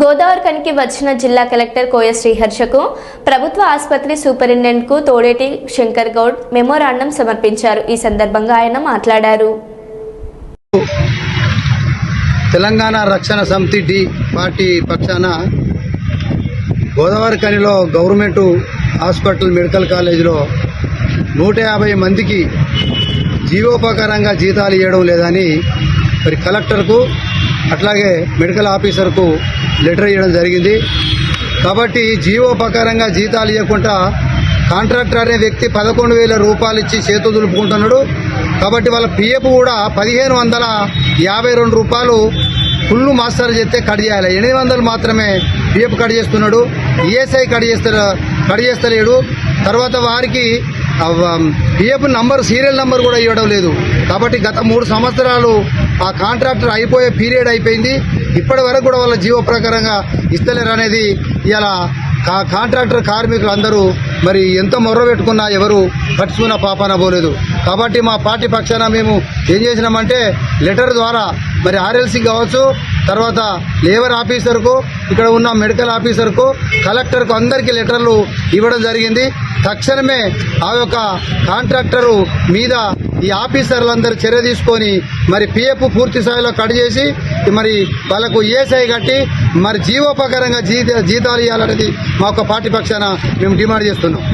గోదావరికనికి వచ్చిన జిల్లా కలెక్టర్ కోయ శ్రీహర్షకు ప్రభుత్వ ఆసుపత్రి సూపరింటెండెంట్కు తోడేటి శంకర్ గౌడ్ మెమోరాండం సమర్పించారు. ఈ సందర్భంగా ఆయన మాట్లాడారు. తెలంగాణ రక్షణ సమితి డి పార్టీ పక్షాన గోదావరికనిలో గవర్నమెంట్ హాస్పిటల్ మెడికల్ కాలేజీలో నూట యాభై మందికి జీవోపకారంగా జీతాలు ఇవ్వడం లేదని మరి కలెక్టర్కు అట్లాగే మెడికల్ ఆఫీసర్కు లెటర్ ఇవ్వడం జరిగింది. కాబట్టి జీవో ప్రకారంగా జీతాలు ఇవ్వకుండా కాంట్రాక్టర్ అనే వ్యక్తి పదకొండు వేల రూపాయలు ఇచ్చి చేతు దులుపుకుంటున్నాడు. కాబట్టి వాళ్ళ పిఎఫ్ కూడా పదిహేను వందల యాభై రెండు రూపాయలు ఫుల్ మాస్టర్ చేస్తే కట్ చేయాలి. ఎనిమిది వందలు మాత్రమే పిఎఫ్ కట్ చేస్తున్నాడు. ఈఎస్ఐ కట్ చేస్తారు కట్ చేస్తలేడు. తర్వాత వారికి పిఎఫ్ నంబర్ సీరియల్ నంబర్ కూడా ఇవ్వడం లేదు. కాబట్టి గత మూడు సంవత్సరాలు ఆ కాంట్రాక్టర్ అయిపోయే పీరియడ్ అయిపోయింది. ఇప్పటి వరకు కూడా వాళ్ళ జీవో ప్రకారంగా ఇస్తలేరు అనేది ఇలా కా- కాంట్రాక్టర్ కార్మికులు అందరూ మరి ఎంత మొర్ర పెట్టుకున్నా ఎవరు పట్టుకున్న పాపాన పోలేదు. కాబట్టి మా పార్టీ పక్షాన మేము ఏం చేసినామంటే లెటర్ ద్వారా మరి ఆర్ఎల్సీ కావచ్చు తర్వాత లేబర్ ఆఫీసర్కు ఇక్కడ ఉన్న మెడికల్ ఆఫీసర్కు కలెక్టర్కు అందరికీ లెటర్లు ఇవ్వడం జరిగింది. తక్షణమే ఆ యొక్క కాంట్రాక్టరు మీద ఈ ఆఫీసర్లందరూ చర్య తీసుకొని మరి పిఎఫ్ పూర్తి స్థాయిలో కట్ చేసి మరి వాళ్ళకు ఏసఐ కట్టి మరి జీవోపకరంగా జీత జీతాలు ఇవ్వాలనేది మా యొక్క పార్టీ పక్షాన మేము డిమాండ్ చేస్తున్నాం.